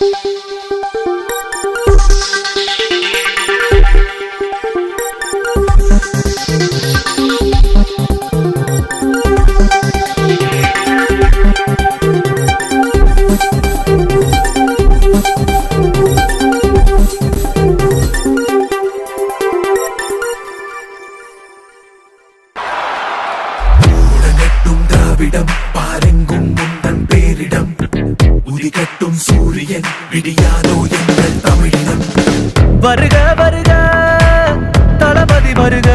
you. திராவிடம் பாரெங்கும் முந்தன் பேரிடம். உதிகட்டும் சூரியன் விடியாதோ எங்கள் தமிழினம். வருக வருக தளபதி வருக.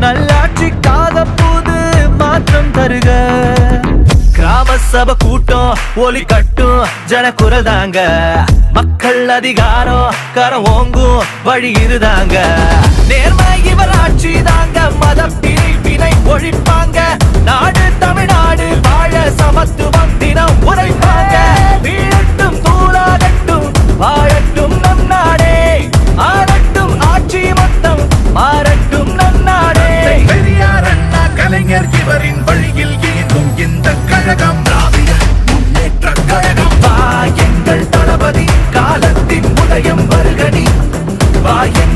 நல்லாட்சிக்காக போது மாற்றம் தருக. கிராம சபை கூட்டம் ஒலி கட்டும் ஜனக்குரல் தாங்க. மக்கள் அதிகாரம் கரம் ஓங்கும் வழி இருதாங்க நேர்மை இவர் ஆட்சி தாங்க மத பிரிவினை ஒழிப்பாங்க.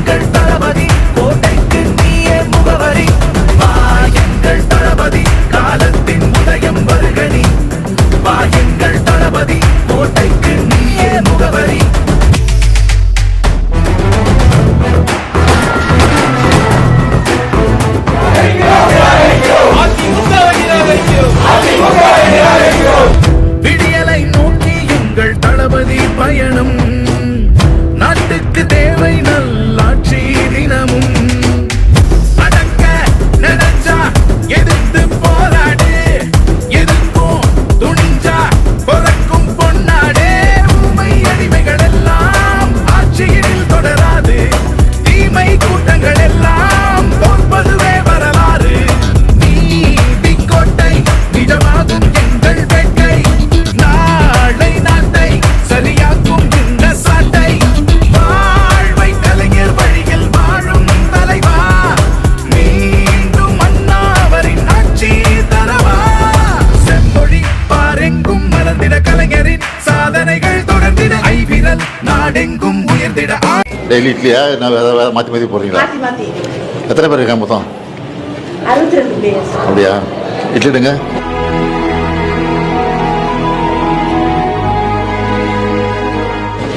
எங்கள் தளபதி கோட்டைக்கு நீயே முகவரி. வா எங்கள் தளபதி காலத்தின் உதயம் வருகணி. வா நாடெங்கும் உயர்ந்திட டெய்லி இட்லியா? என்ன வேற வேற மாற்றி மாற்றி போடுறீங்களா? மாத்தி மாத்தி. எத்தனை பேர் இருக்காங்க மொத்தம்? அப்படியா? இட்லி எடுங்க.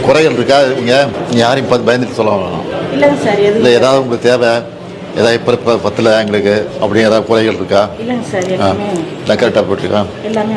குறைகள் இருக்கா இவங்க நீ யாரையும் பார்த்து பயந்துட்டு சொல்ல வேணாம். இல்லை ஏதாவது உங்களுக்கு தேவை? ஏதாவது இப்போ இப்போ பத்தில் எங்களுக்கு? அப்படி ஏதாவது குறைகள் இருக்கா? இல்லைங்க சார் கரெக்டாக போயிட்டுருக்கா எல்லாமே